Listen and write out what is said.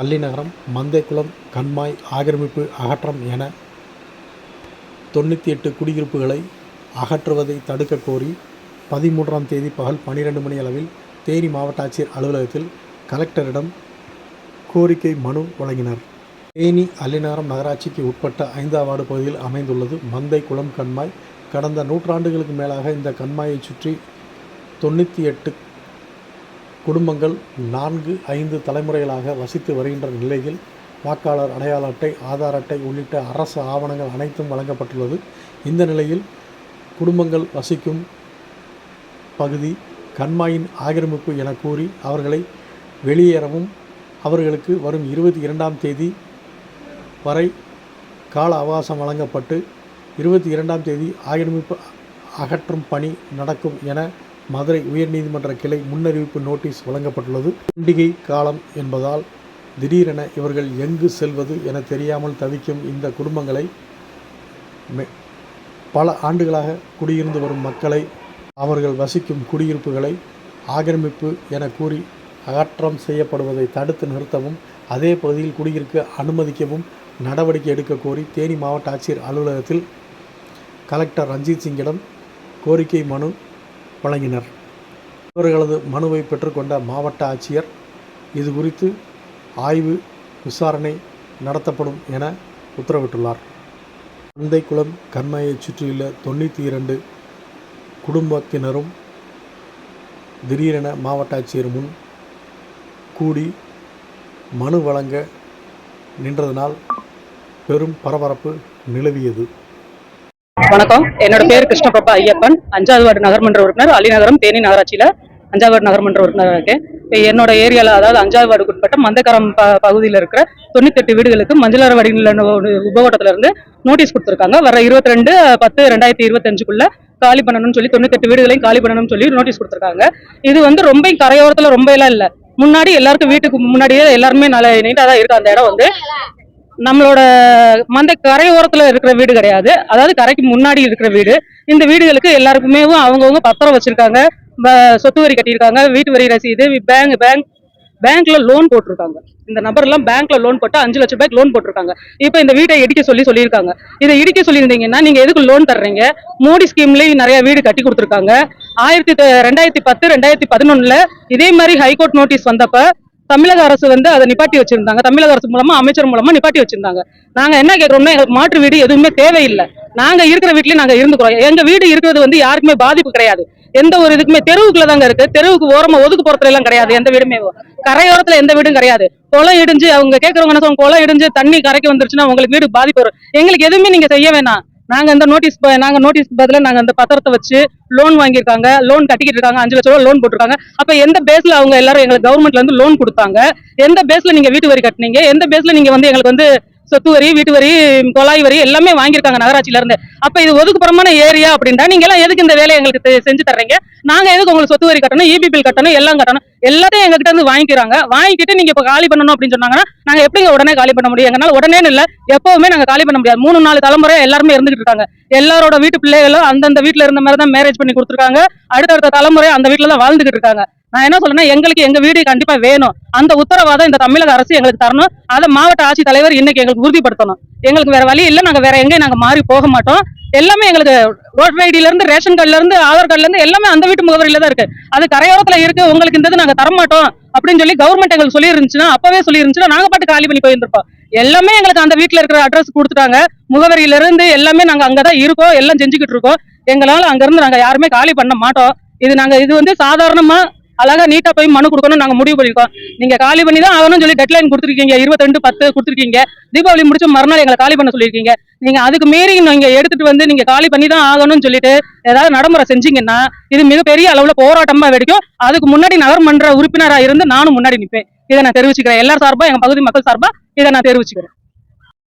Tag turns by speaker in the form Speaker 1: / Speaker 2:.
Speaker 1: அல்லிநகரம் மந்தைக்குளம் கண்மாய் ஆக்கிரமிப்பு அகற்றம் என தொண்ணூற்றி எட்டு குடியிருப்புகளை அகற்றுவதை தடுக்க கோரி பதிமூன்றாம் தேதி பகல் பன்னிரெண்டு மணி அளவில் தேனி மாவட்ட ஆட்சியர் அலுவலகத்தில் கலெக்டரிடம் கோரிக்கை மனு வழங்கினர். தேனி அல்லிநகரம் நகராட்சிக்கு உட்பட்ட ஐந்தாம் வார்டு பகுதியில் அமைந்துள்ளது மந்தை குளம் கண்மாய். கடந்த நூற்றாண்டுகளுக்கு மேலாக இந்த கண்மாயை சுற்றி தொண்ணூற்றி எட்டு குடும்பங்கள் நான்கு ஐந்து தலைமுறைகளாக வசித்து வருகின்ற நிலையில் வாக்காளர் அடையாள அட்டை ஆதார் அட்டை உள்ளிட்ட அரசு ஆவணங்கள் அனைத்தும் வழங்கப்பட்டுள்ளது. இந்த நிலையில் குடும்பங்கள் வசிக்கும் பகுதி கண்மாயின் ஆக்கிரமிப்பு என கூறி அவர்களை வெளியேறவும் அவர்களுக்கு வரும் இருபத்தி இரண்டாம் தேதி வரை கால அவகாசம் வழங்கப்பட்டு இருபத்தி இரண்டாம் தேதி ஆக்கிரமிப்பு அகற்றும் பணி நடக்கும் என மதுரை உயர்நீதிமன்ற கிளை முன்னறிவிப்பு நோட்டீஸ் வழங்கப்பட்டுள்ளது. பண்டிகை காலம் என்பதால் திடீரென இவர்கள் எங்கு செல்வது என தெரியாமல் தவிக்கும் இந்த குடும்பங்களை பல ஆண்டுகளாக குடியிருந்து வரும் மக்களை அவர்கள் வசிக்கும் குடியிருப்புகளை ஆக்கிரமிப்பு என கூறி அகற்றம் செய்யப்படுவதை தடுத்து நிறுத்தவும் அதே பகுதியில் குடியிருக்க அனுமதிக்கவும் நடவடிக்கை எடுக்க கோரி தேனி மாவட்ட ஆட்சியர் அலுவலகத்தில் கலெக்டர் ரஞ்சித் சிங்கிடம் கோரிக்கை மனு வழங்கினர். இவர்களது மனுவை பெற்றுக்கொண்ட மாவட்ட ஆட்சியர் இது குறித்து ஆய்வு விசாரணை நடத்தப்படும் என உத்தரவிட்டுள்ளார். குளம் கண்மையைச் சுற்றியுள்ள தொண்ணூற்றி இரண்டு குடும்பத்தினரும் திடீரென மாவட்ட ஆட்சியர் முன் கூடி மனு வழங்க நின்றதனால் பெரும் பரபரப்பு நிலவியது.
Speaker 2: வணக்கம். என்னோட பேர் கிருஷ்ணபிரபா ஐயப்பன். அஞ்சாவது வார்டு நகர்மன்ற உறுப்பினர் அலிநகரம் தேனி நகராட்சியில அஞ்சாவது வார்டு நகர்மன்ற உறுப்பினராக இருக்கேன். இப்போ என்னோட ஏரியால அதாவது அஞ்சாவது வார்டுக்கு உட்பட்ட மந்தக்கரம் ப பகுதியில் இருக்கிற தொண்ணூத்தெட்டு வீடுகளுக்கு மஞ்சளார வடிநில உபகோட்டத்திலிருந்து நோட்டீஸ் கொடுத்துருக்காங்க. வர இருபத்தி ரெண்டு பத்து ரெண்டாயிரத்தி இருபத்தஞ்சுக்குள்ள காலி பண்ணணும்னு சொல்லி தொண்ணூத்தெட்டு வீடுகளையும் காலி பண்ணணும்னு சொல்லி நோட்டீஸ் கொடுத்துருக்காங்க. இது வந்து ரொம்ப கரையோரத்துல ரொம்ப எல்லாம் இல்ல. முன்னாடி எல்லாருக்கும் வீட்டுக்கு முன்னாடியே எல்லாருமே நல்லா நீட்டாக தான் இருக்கு. அந்த இடம் வந்து நம்மளோட மந்த கரையோரத்துல இருக்கிற வீடு கிடையாது. அதாவது கரைக்கு முன்னாடி இருக்கிற வீடு. இந்த வீடுகளுக்கு எல்லாருக்குமே அவங்கவுங்க பத்திரம் வச்சிருக்காங்க. சொத்து வரி கட்டியிருக்காங்க. வீட்டு வரி ரசீது பேங்க் பேங்க் பேங்க்ல லோன் போட்டிருக்காங்க. இந்த நபர் எல்லாம் பேங்க்ல லோன் போட்டு அஞ்சு லட்சம் ரூபாய்க்கு லோன் போட்டிருக்காங்க. இப்போ இந்த வீட்டை இடிக்க சொல்லி சொல்லியிருக்காங்க. இதை இடிக்க சொல்லியிருந்தீங்கன்னா நீங்க எதுக்கு லோன் தர்றீங்க? மோடி ஸ்கீம்லயும் நிறைய வீடு கட்டி கொடுத்துருக்காங்க. ஆயிரத்தி ரெண்டாயிரத்தி பத்து ரெண்டாயிரத்தி பதினொன்னுல இதே மாதிரி ஹைகோர்ட் நோட்டீஸ் வந்தப்ப தமிழக அரசு வந்து அதை நிப்பாட்டி வச்சிருந்தாங்க. தமிழக அரசு மூலமா அமைச்சர் மூலமா நிப்பாட்டி வச்சிருந்தாங்க. நாங்க என்ன கேட்கறோம்னா எங்களுக்கு மாற்று வீடு எதுவுமே தேவையில்லை. நாங்க இருக்கிற வீட்லயே நாங்க இருந்துக்கிறோம். எங்க வீடு இருக்கிறது வந்து யாருக்குமே பாதிப்பு கிடையாது. எந்த ஒரு இதுக்குமே தெருவுக்குள்ள தாங்க இருக்கு. தெருவுக்கு ஓரமா ஒதுக்கு போறதுல எல்லாம் கிடையாது. எந்த வீடுமே கரையோரத்துல எந்த வீடும் கிடையாது. குளம் இடிஞ்சு அவங்க கேக்குறவங்க என்ன சொல்லுவாங்க? குளம் இடிஞ்சு தண்ணி கரைக்கு வந்துருச்சுன்னா உங்களுக்கு வீடு பாதிப்பு வரும். எங்களுக்கு எதுவுமே நீங்க செய்ய வேணாம். நாங்க இந்த நோட்டீஸ் நாங்க நோட்டீஸ் பதிலா நாங்க அந்த பத்திரத்தை வச்சு லோன் வாங்கியிருக்காங்க. லோன் கட்டிக்கிட்டு இருக்காங்க. அஞ்சு லட்சம் ரூபா லோன் போட்டிருக்காங்க. அப்ப எந்த பேஸ்ல அவங்க எல்லாரும் எங்களுக்கு கவர்மெண்ட்ல இருந்து லோன் கொடுத்தாங்க? எந்த பேஸ்ல நீங்க வீட்டு வரி கட்டுனீங்க? எந்த பேஸ்ல நீங்க வந்து எங்களுக்கு வந்து சொத்து வரி வீட்டு வரி கொலாய் வரி எல்லாமே வாங்கியிருக்காங்க நகராட்சியில இருந்து. அப்ப இது ஒதுக்குப்புறமான ஏரியா அப்படின்னா நீங்க எல்லாம் எதுக்கு இந்த வேலையை எங்களுக்கு செஞ்சு தர்றீங்க? நாங்க எதுக்கு உங்களுக்கு சொத்து வரி கட்டணும் இபி பில் கட்டணும் எல்லாம் கட்டணும்? எல்லாத்தையும் எங்ககிட்ட இருந்து வாங்கிக்கிறாங்க. வாங்கிக்கிட்டு நீங்க இப்ப காலி பண்ணணும் அப்படின்னு சொன்னாங்கன்னா நாங்க எப்படிங்க உடனே காலி பண்ண முடியும்? எங்கனால உடனே இல்ல எப்பவுமே நாங்க காலி பண்ண முடியாது. மூணு நாலு தலைமுறை எல்லாருமே இருந்துகிட்டு இருக்காங்க. எல்லாரோட வீட்டு பிள்ளைகளும் அந்தந்த வீட்டுல இருந்த மாதிரி தான் மேரேஜ் பண்ணி கொடுத்துருக்காங்க. அடுத்தடுத்த தலைமுறை அந்த வீட்டுல தான் வாழ்ந்துகிட்டு இருக்காங்க. நான் என்ன சொல்றேன்னா எங்களுக்கு எங்க வீடு கண்டிப்பா வேணும். அந்த உத்தரவாதம் இந்த தமிழக அரசு எங்களுக்கு தரணும். அதை மாவட்ட ஆட்சித்தலைவர் இன்னைக்கு எங்களுக்கு உறுதிப்படுத்தணும். எங்களுக்கு வேற வழி இல்லை நாங்க வேற எங்கேயும் நாங்க மாறி போக மாட்டோம். எல்லாமே எங்களுக்கு ரோட் ஐடியில இருந்து ரேஷன் கார்டுல இருந்து ஆதார் கார்டுல இருந்து எல்லாமே அந்த வீட்டு முகவரியில தான் இருக்கு. அது கரையோரத்துல இருக்கு உங்களுக்கு இந்த நாங்க தரமாட்டோம் அப்படின்னு சொல்லி கவர்மெண்ட் எங்களுக்கு சொல்லி இருந்துச்சுன்னா அப்பவே சொல்லி இருந்துச்சுன்னா நாங்க பாட்டு காலி பண்ணி போயிருந்திருப்போம். எல்லாமே எங்களுக்கு அந்த வீட்டுல இருக்கிற அட்ரஸ் கொடுத்துட்டாங்க. முகவரியில இருந்து எல்லாமே நாங்க அங்கதான் இருக்கோம் எல்லாம் செஞ்சுக்கிட்டு இருக்கோம். எங்களால அங்க இருந்து நாங்க யாருமே காலி பண்ண மாட்டோம். இது நாங்க இது வந்து சாதாரணமா அழகா நீட்டா போய் மனு கொடுக்கணும் நாங்க முடிவு பண்ணிருக்கோம். நீங்க காலி பண்ணி தான் ஆகணும்னு சொல்லி டெட்லைன் கொடுத்துருக்கீங்க. இருபத்தி ரெண்டு பத்து கொடுத்துருக்கீங்க. தீபாவளி முடிச்ச மறுநாள் எங்களை காலி பண்ண சொல்லியிருக்கீங்க. நீங்க அதுக்கு மீறி நீங்க எடுத்துட்டு வந்து நீங்க காலி பண்ணி தான் ஆகணும்னு சொல்லிட்டு ஏதாவது நடைமுறை செஞ்சீங்கன்னா இது மிகப்பெரிய அளவுல போராட்டமா வெடிக்கும். அதுக்கு முன்னாடி நகர்மன்ற உறுப்பினராக இருந்து நானும் முன்னாடி நிற்பேன் இதை நான் தெரிவிச்சுக்கிறேன். எல்லார் சார்பா எங்க பகுதி மக்கள் சார்பா இதை நான் தெரிவிச்சுக்கிறேன்.